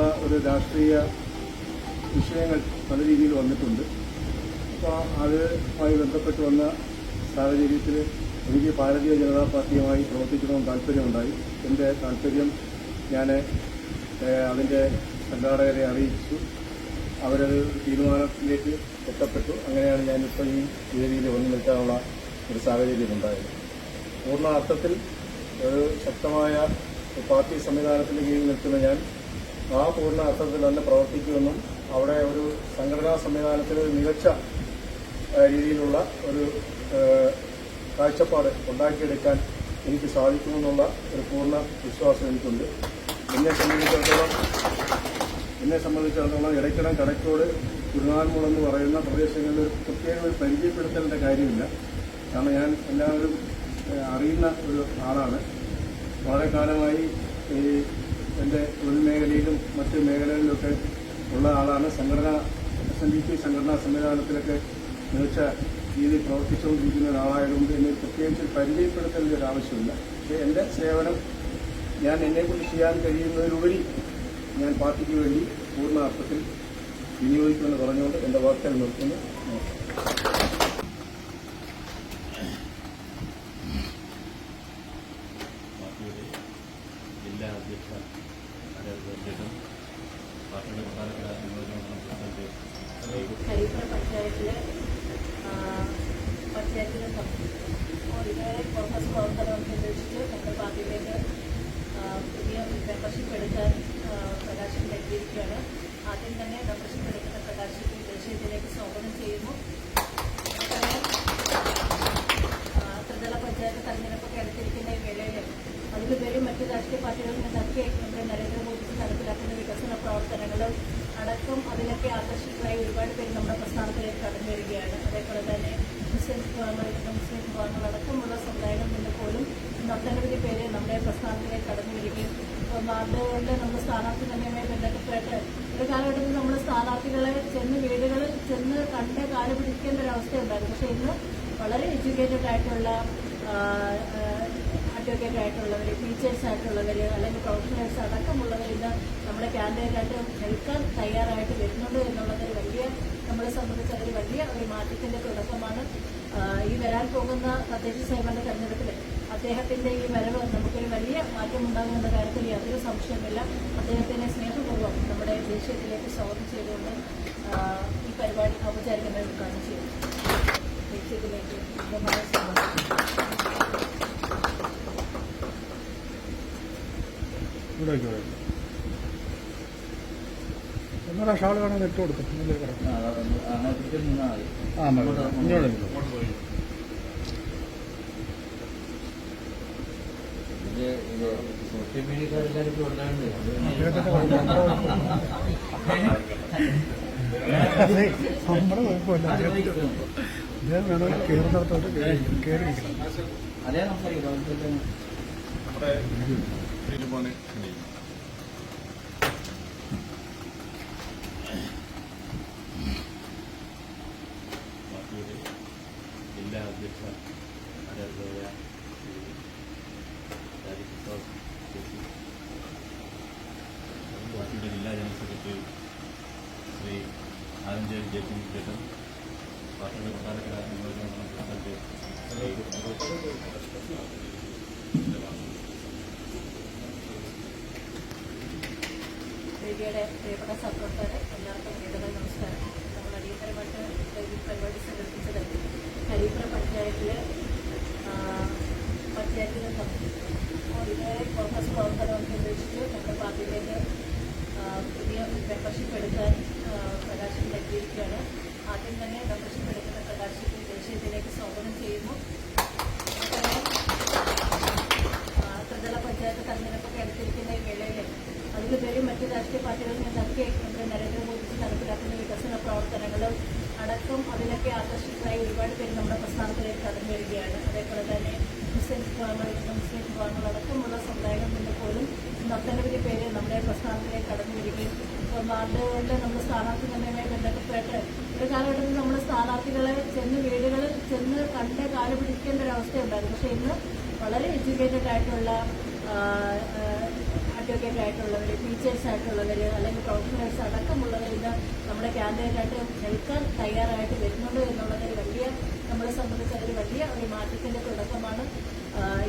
ഉള്ള ഒരു രാഷ്ട്രീയ വിഷയങ്ങൾ പല രീതിയിൽ വന്നിട്ടുണ്ട്. അപ്പോൾ അതുമായി ബന്ധപ്പെട്ട് വന്ന സാഹചര്യത്തിൽ എനിക്ക് ഭാരതീയ ജനതാ പാർട്ടിയുമായി പ്രവർത്തിക്കണമെന്ന് താല്പര്യമുണ്ടായി. എന്റെ താല്പര്യം ഞാൻ അതിന്റെ സംഘാടകരെ അറിയിച്ചു. അവരത് തീരുമാനത്തിലേക്ക് എത്തപ്പെട്ടു. അങ്ങനെയാണ് ഞാനിപ്പോൾ ഈ വേദിയിൽ വന്നു നിൽക്കാനുള്ള ഒരു സാഹചര്യം ഉണ്ടായത്. പൂർണ അർത്ഥത്തിൽ ഒരു ശക്തമായ പാർട്ടി സംവിധാനത്തിന് കീഴിൽ നിൽക്കുന്ന ഞാൻ ആ പൂർണ അർത്ഥത്തിൽ തന്നെ പ്രവർത്തിക്കുമെന്നും അവിടെ ഒരു സംഘടനാ സംവിധാനത്തിൽ ഒരു മികച്ച രീതിയിലുള്ള ഒരു കാഴ്ചപ്പാട് ഉണ്ടാക്കിയെടുക്കാൻ എനിക്ക് സാധിക്കുമെന്നുള്ള ഒരു പൂർണ വിശ്വാസം എനിക്കുണ്ട്. എന്നെ സംബന്ധിച്ചിടത്തോളം എന്നെ സംബന്ധിച്ചിടത്തോളം ഇടയ്ക്കിടം കടക്കോട് കുരുനാൽമുളം എന്ന് പറയുന്ന പ്രദേശങ്ങളിൽ ഒരു പ്രത്യേക ഒരു പരിചയപ്പെടുത്തേണ്ട കാര്യമില്ല. കാരണം ഞാൻ എല്ലാവരും അറിയുന്ന ഒരു ആളാണ്. വളരെ കാലമായി ഈ എന്റെ തൊഴിൽ മേഖലയിലും മറ്റ് മേഖലകളിലൊക്കെ ഉള്ള ആളാണ്. സംഘടന എസ് എൻ ഡി പി സംഘടനാ സംവിധാനത്തിലൊക്കെ മികച്ച രീതിയിൽ പ്രവർത്തിച്ചുകൊണ്ടിരിക്കുന്ന ഒരാളായതുകൊണ്ട് എന്നെ പ്രത്യേകിച്ച് പരിചയപ്പെടുത്തേണ്ട ഒരു ആവശ്യമില്ല. പക്ഷേ എന്റെ സേവനം ഞാൻ എന്നെക്കുറിച്ച് ചെയ്യാൻ കഴിയുന്നതിലുപരി ഞാൻ പാർട്ടിക്ക് വേണ്ടി പൂർണ അർത്ഥത്തിൽ വിനിയോഗിക്കുമെന്ന് പറഞ്ഞുകൊണ്ട് എന്റെ വാർത്തകൾ നിർത്തുന്നു നമസ്കാരം. പാർട്ടിയുടെ ജില്ലാ അധ്യക്ഷ അദ്ദേഹം പാർട്ടിയുടെ പ്രധാനപ്പെട്ട നിയോജകമണ്ഡലം പ്രസിഡന്റ് ശ്രീ ഖലീഫ പഞ്ചായത്തിലെ ആ, പഞ്ചായത്തിലെ ഇതുവരെ കോൺഗ്രസ് പ്രവർത്തനം അപേക്ഷിച്ച് നമ്മുടെ പാർട്ടിയിലേക്ക് പുതിയ മെമ്പർഷിപ്പ് എടുക്കാൻ ആ, പ്രകാശൻ നൽകിയിരിക്കുകയാണ്. ആദ്യം തന്നെ മെമ്പർഷിപ്പ് എടുക്കുന്ന സ്വാഗതം ചെയ്യുന്നു. ത്രിതല പഞ്ചായത്ത് തെരഞ്ഞെടുപ്പൊക്കെ അടുത്തിരിക്കുന്ന ഈ അതിലുപരി മറ്റ് രാഷ്ട്രീയ പാർട്ടികളിൽ നിന്നൊക്കെ നമ്മുടെ നരേന്ദ്രമോദിക്ക് നടപ്പിലാക്കുന്ന വികസന പ്രവർത്തനങ്ങളും അടക്കം അതിലൊക്കെ ആകർഷിതരായി ഒരുപാട് പേര് നമ്മുടെ പ്രസ്ഥാനത്തിലേക്ക് കടന്നു വരികയാണ് അതേപോലെ തന്നെ വിഭാഗങ്ങൾ മുസ്ലിം വിഭാഗങ്ങൾ അടക്കമുള്ള സമുദായങ്ങളിൽ നിന്ന് പോലും ഒട്ടനവധി പേര് നമ്മുടെ പ്രസ്ഥാനത്തിലേക്ക് കടന്നു വരികയും വാർഡുകളിൽ നമ്മൾ സ്ഥാനാർത്ഥി നിർണയവുമായി ബന്ധപ്പെട്ട് ഒരു കാലഘട്ടത്തിൽ നമ്മൾ സ്ഥാനാർത്ഥികളെ ചെന്ന് വീടുകളിൽ ചെന്ന് കണ്ട് കാൽ പിടിക്കേണ്ട അവസ്ഥയുണ്ടായിരുന്നു പക്ഷേ ഇന്ന് വളരെ എഡ്യൂക്കേറ്റഡ് ആയിട്ടുള്ള അഡ്വക്കേറ്റ് ആയിട്ടുള്ളവർ ടീച്ചേഴ്സ് ആയിട്ടുള്ളവർ അല്ലെങ്കിൽ പ്രൊഫഷണൽസ് അടക്കമുള്ളവർ ഇന്ന് നമ്മുടെ ക്യാൻഡിഡേറ്റായിട്ട് നിൽക്കാൻ തയ്യാറായിട്ട് വരുന്നുണ്ട് എന്നുള്ളത് വലിയ നമ്മളെ സംബന്ധിച്ച് വലിയ ഒരു മാറ്റത്തിന്റെ തുടക്കമാണ്. ഈ വരാൻ പോകുന്ന തദ്ദേശ സ്വയംഭരണ തെരഞ്ഞെടുപ്പിൽ അദ്ദേഹത്തിന്റെ ഈ വരവ് നമുക്കൊരു വലിയ മാറ്റം ഉണ്ടാകുമെന്ന കാര്യത്തിൽ യാതൊരു സംശയമില്ല അദ്ദേഹത്തിനെ സ്നേഹപൂർവം നമ്മുടെ ദേശീയത്തിലേക്ക് സ്വാഗതം ചെയ്തുകൊണ്ട് ഈ പരിപാടി ഔപചാരികമായി ഉദ്ഘാടനം ചെയ്തു. ദേശീയത്തിലേക്ക് സ്വാഗതം ഒന്നൂടെ ഷാൾ വേണമെങ്കിൽ ഇട്ട് കൊടുക്കും ആ, ഇങ്ങോട്ട് സോഷ്യൽ കുഴപ്പം അതെ, നമ്മുടെ കുഴപ്പമില്ല അദ്ദേഹം വേണമെങ്കിൽ കയറുന്നിടത്തോട്ട് കയറി കയറി നിൽക്കണം അതേ സംസാരിക്കാം സംസാരിക്കാം. നമ്മുടെ തീരുമാനം പാർട്ടിയുടെ ജില്ലാ അധ്യക്ഷ ആരാധകരായ പാർട്ടിയുടെ ജില്ലാ ജനറൽ സെക്രട്ടറി ശ്രീ ആലഞ്ചേരി ചേട്ടൻ പാർട്ടിയുടെ പ്രധാനപ്പെട്ട നിയോജകമണ്ഡലം പ്രസിഡന്റ് വേദിയുടെ പ്രിയപ്പെട്ട സപ്പോർട്ടർ എല്ലാവർക്കും വീണ്ടും നമസ്കാരം. നമ്മൾ അടിയന്തരമായിട്ട് പരിപാടി സംഘടിപ്പിച്ചത് ഖലീഫ പഞ്ചായത്തിലെ പഞ്ചായത്തിൽ ഇതുവരെ കോൺഗ്രസ് പ്രവർത്തനമൊക്കെ അപേക്ഷിച്ച് നമ്മുടെ പാർട്ടിയിലേക്ക് പുതിയ മെമ്പർഷിപ്പ് എടുക്കാൻ ആ, പ്രകാശൻ നൽകിയിരിക്കുകയാണ്. ആദ്യം തന്നെ മെമ്പർഷിപ്പ് എടുക്കുന്ന പ്രകാശിക്ക് ദേശീയത്തിലേക്ക് സ്വാഗതം ചെയ്യുന്നു. ത്രിതല പഞ്ചായത്ത് തെരഞ്ഞെടുപ്പൊക്കെ അടുത്തിരിക്കുന്ന ഈ വേളയിൽ അതിലുപരി മറ്റ് രാഷ്ട്രീയ പാർട്ടികളിൽ നിന്നൊക്കെ നമ്മുടെ നരേന്ദ്രമോദിക്ക് നടപ്പിലാക്കുന്ന വികസന പ്രവർത്തനങ്ങളും അടക്കം അതിലൊക്കെ ആകർഷിതരായി ഒരുപാട് പേര് നമ്മുടെ പ്രസ്ഥാനത്തിലേക്ക് കടന്നു വരികയാണ് അതേപോലെ തന്നെ മുസ്ലിം വിഭാഗങ്ങൾ മുസ്ലിം വിഭാഗങ്ങൾ അടക്കമുള്ള സമുദായങ്ങളിൽ നിന്ന് പോലും ഒട്ടനവധി പേര് നമ്മുടെ പ്രസ്ഥാനത്തിലേക്ക് കടന്നു വരികയും ഇപ്പോൾ വാർഡുകളിൽ നമ്മുടെ സ്ഥാനാർത്ഥി നിർണയവുമായി ബന്ധപ്പെട്ട് ഒരു കാലഘട്ടത്തിൽ നമ്മൾ സ്ഥാനാർത്ഥികളെ ചെന്ന് വീടുകളിൽ ചെന്ന് കണ്ട് കാൽ പിടിക്കേണ്ട ഒരു പക്ഷേ ഇന്ന് വളരെ എഡ്യൂക്കേറ്റഡ് ആയിട്ടുള്ള അഡ്വക്കേറ്റ് ആയിട്ടുള്ളവർ ടീച്ചേഴ്സ് ആയിട്ടുള്ളവർ അല്ലെങ്കിൽ പ്രൊഫഷണൽസ് അടക്കമുള്ളവർ നമ്മുടെ ക്യാമ്പയിനായിട്ട് ഹെൽക്കാൻ തയ്യാറായിട്ട് വരുന്നുണ്ട് എന്നുള്ളത് വലിയ നമ്മളെ സംബന്ധിച്ച് അതൊരു വലിയ ഒരു മാറ്റത്തിന്റെ തുടക്കമാണ്.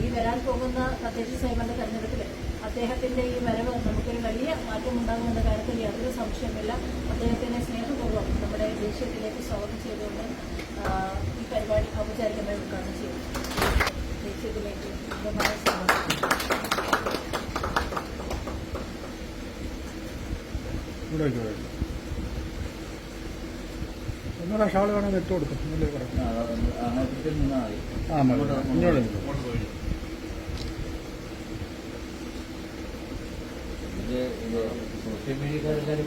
ഈ വരാൻ പോകുന്ന തദ്ദേശ സ്വയംഭരണ തെരഞ്ഞെടുപ്പിൽ അദ്ദേഹത്തിന്റെ ഈ വരവ് നമുക്കൊരു വലിയ മാറ്റം ഉണ്ടാകുമെന്ന കാര്യത്തിൽ യാതൊരു സംശയമില്ല അദ്ദേഹത്തിന്റെ സ്നേഹപൂർവം നമ്മുടെ ദേശീയത്തിലേക്ക് സ്വാഗതം ചെയ്തുകൊണ്ട് ഈ പരിപാടി ഔപചാരികമായി ഉദ്ഘാടനം ചെയ്യും ദേശീയത്തിലേക്ക് ഉചിതമായ ഇവിടെ ഒന്നുകൂടെ ഷാൾ വേണമെങ്കിൽ ഇട്ട് കൊടുക്കും ആ ഇങ്ങോട്ട് സോഷ്യൽ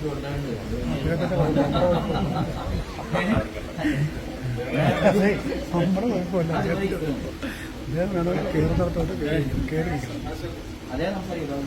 കുഴപ്പം- അതെ, സംസാരിക്കാം